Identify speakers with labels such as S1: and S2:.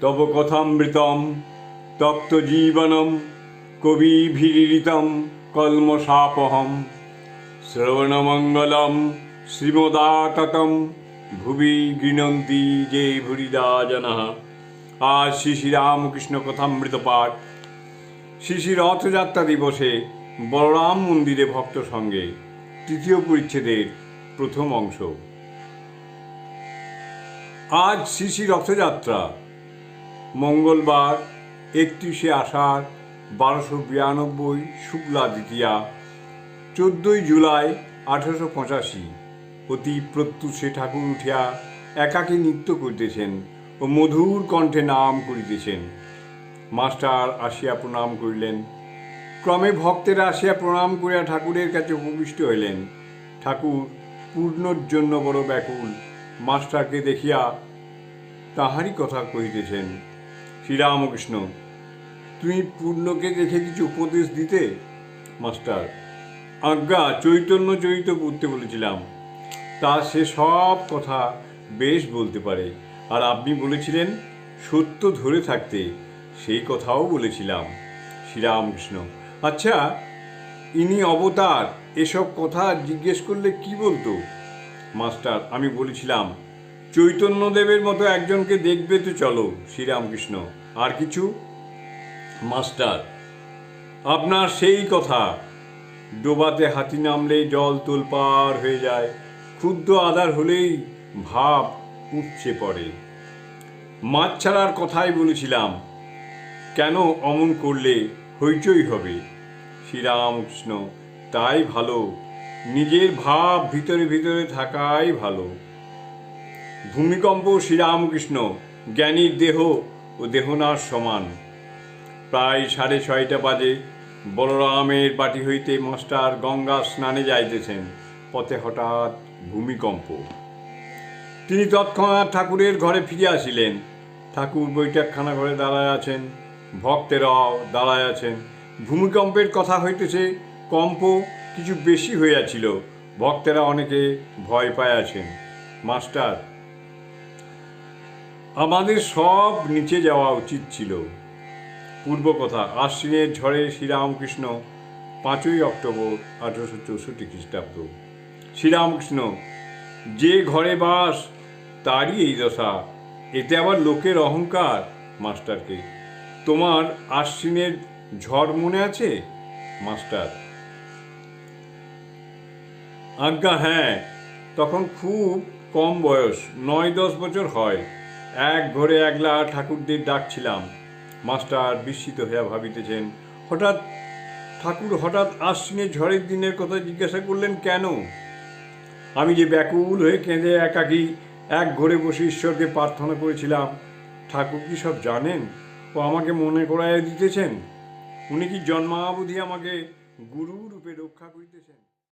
S1: তব কথামৃতম, তপ্ত জীবনম, কবিভিরিতম, কলমশাপহম। শ্রবণমঙ্গলম, শ্রীমদাততম, ভুবি গৃণন্তি যে ভুরিদা জনা। আজ শ্রী শ্রী রামকৃষ্ণ কথামৃত পাঠ। শ্রী শ্রী রথযাত্রা দিবসে বলরাম মন্দিরে ভক্ত সঙ্গে তৃতীয় পরিচ্ছেদের প্রথম অংশ। আজ শ্রী শ্রী রথযাত্রা মঙ্গলবার, একত্রিশে আষাঢ়, বারোশো বিরানব্বই, শুক্লা দ্বিতীয়া, চোদ্দই জুলাই, আঠারোশো পঁচাশি। অতি প্রত্যুষে ঠাকুর উঠিয়া একাকী নৃত্য করিতেছেন ও মধুর কণ্ঠে নাম করিতেছেন। মাস্টার আসিয়া প্রণাম করিলেন। ক্রমে ভক্তেরা আসিয়া প্রণাম করিয়া ঠাকুরের কাছে উপবিষ্ট হইলেন। ঠাকুর পূর্ণর জন্য বড় ব্যাকুল। মাস্টারকে দেখিয়া তাহারই কথা কহিতেছেন শ্রীরামকৃষ্ণ, তুমি পূর্ণকে দেখে কিছু উপদেশ দিতে? মাস্টার, আজ্ঞা চৈতন্য চরিত পড়তে বলেছিলাম। তা সে সব কথা বেশ বলতে পারে। আর আপনি বলেছিলেন সত্য ধরে থাকতে, সেই কথাও বলেছিলাম। শ্রীরামকৃষ্ণ আচ্ছা ইনি অবতার, এসব কথা জিজ্ঞেস করলে কি বলতো? মাস্টার, আমি বলেছিলাম, চৈতন্যদেবের মতো একজনকে দেখবে তো চলো, শ্রীরামকৃষ্ণ। আর কিছু? মাস্টার, আপনার সেই কথা। ডোবাতে হাতি নামলে জল তোলপার হয়ে যায়। ক্ষুদ্র আধার হলেই ভাব উপচে পড়ে। মাছ ছাড়ার কথাই বলেছিলাম, কেন অমন করলে হইচই হবে? শ্রীরামকৃষ্ণ, তাই ভালো। নিজের ভাব ভিতরে ভিতরে থাকাই ভালো। ভূমিকম্প শ্রীরামকৃষ্ণ, জ্ঞানীর দেহ ও দেহনার সমান। প্রায় সাড়ে ছয়টা বাজে বলরামের বাটি হইতে মাস্টার গঙ্গা স্নানে যাইতেছেন, পথে হঠাৎ ভূমিকম্প। তিনি তৎক্ষণাৎ ঠাকুরের ঘরে ফিরে আসিলেন। ঠাকুর বৈঠকখানা ঘরে দাঁড়ায় আছেন, ভক্তেরাও দাঁড়ায় আছেন। ভূমিকম্পের কথা হইতেছে, কম্প কিছু বেশি হইয়াছিল, ভক্তেরা অনেকে ভয় পায় আছেন। মাস্টার আমাদের সব নিচে যাওয়া উচিত ছিল। পূর্ব কথা, আশ্বিনের ঝড়ে শ্রীরামকৃষ্ণ পাঁচই অক্টোবর আঠারোশো চৌষট্টি খ্রিস্টাব্দ। শ্রীরামকৃষ্ণ, যে ঘরে বাস, তারই এই দশা। এতে আবার লোকের অহংকার, মাস্টারকে। তোমার আশ্বিনের ঝড় মনে আছে, মাস্টার? আজ্ঞা হ্যাঁ তখন খুব কম বয়স, নয় দশ বছর হয়। এক ঘরে একলা ঠাকুরদের ডাকছিলাম। মাস্টার বিস্মিত হইয়া ভাবিতেছেন, হঠাৎ ঠাকুর হঠাৎ আশ্বিনে ঝড়ের দিনের কথা জিজ্ঞাসা করলেন কেন? আমি যে ব্যাকুল হয়ে কেঁদে একাকী এক ঘরে বসে ঈশ্বরকে প্রার্থনা করেছিলাম, ঠাকুর কি সব জানেন ও আমাকে মনে করাইয়া দিতেছেন? উনি কি জন্মাবধি আমাকে গুরুরূপে রক্ষা করিতেছেন?